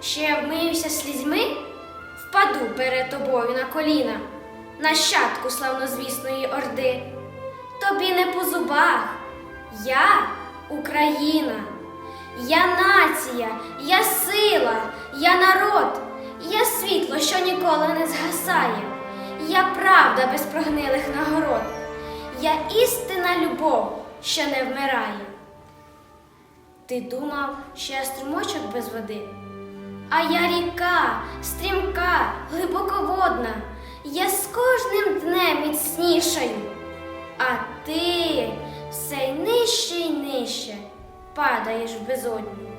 що я вмиюся слізьми, впаду перед тобою на коліна, нащадку славнозвісної орди. Тобі не по зубах, я Україна, я нація, я сила, я народ, я світло, що ніколи не згасає, я правда без прогнилих нагород, я істина любов, що не вмирає. Ти думав, що я струмочок без води, а я ріка, стрімка, глибоководна, я з кожним днем міцнішаю, а ти все нижче й нижче падаєш в безодню.